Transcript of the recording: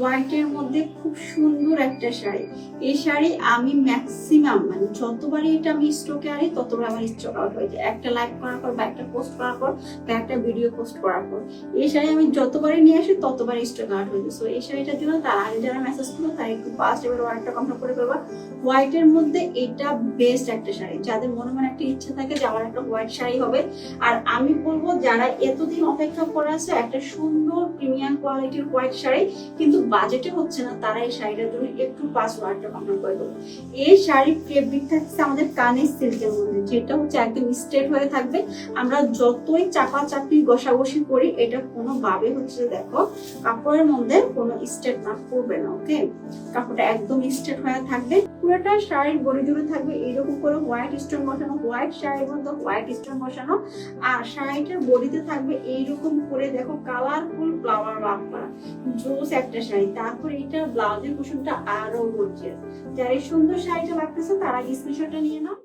হোয়াইটের মধ্যে খুব সুন্দর একটা শাড়ি। এই শাড়ি আমি ম্যাক্সিমাম মানে যতবারই এটা আমি স্টকে আনি, ততবার আমার স্টক আউট হয়ে যায়। একটা লাইক করার পর বা একটা পোস্ট করার পর বা একটা ভিডিও পোস্ট করার পর। এই শাড়ি আমি যতবারই নিয়ে আসি ততবার স্টক আউট হয়ে যায়। সো এই শাড়িটার জন্য তার আগে যারা মেসেজ করব তারা একটু ফার্স্ট এবার অর্ডারটা কমপ্লিট করে ফেলবা। হোয়াইটের মধ্যে এটা বেস্ট একটা শাড়ি। যাদের মনে মনে একটা ইচ্ছা থাকে যে আমার একটা হোয়াইট শাড়ি হবে। আর আমি বলব, যারা এতদিন অপেক্ষা করে আছে, একটা সুন্দর প্রিমিয়াম কোয়ালিটির হোয়াইট শাড়ি, কিন্তু বাজেটে হচ্ছে না, তারা এই শাড়িটার জন্য একটু পাঁচ ওয়ার্ডটা কমপ্লিট করে দেবো। এই শাড়ির ফেব্রিক থাকছে আমাদের কানের সিল্কের মধ্যে, যেটা হচ্ছে একদম স্ট্রেট হয়ে থাকবে। আমরা যতই চাপা চাপি ঘষাঘষি করি, এটা কোনোভাবে হচ্ছে দেখো, কাপড়ের মধ্যে কোনো স্ট্রেট না করবে না ওকে কাপড়টা একদম স্ট্রেট হয়ে থাকবে। পুরোটা শাড়ির বডি জুড়ে থাকবে, এইরকম করে হোয়াইট স্টোন বসানো হোয়াইট শাড়ির মধ্যে হোয়াইট স্টোন বসানো। আর শাড়িটার বডিতে থাকবে এইরকম করে দেখো কালারফুল ফ্লাওয়ার ওয়ার্ক করা জোস একটা শাড়ি। তারপর এইটা ব্লাউজের কুশনটা আরও গর্জিয়াস যারা সুন্দর শাড়িটা লাগতেছে তারা স্ক্রিনশটটা নিয়ে নাও।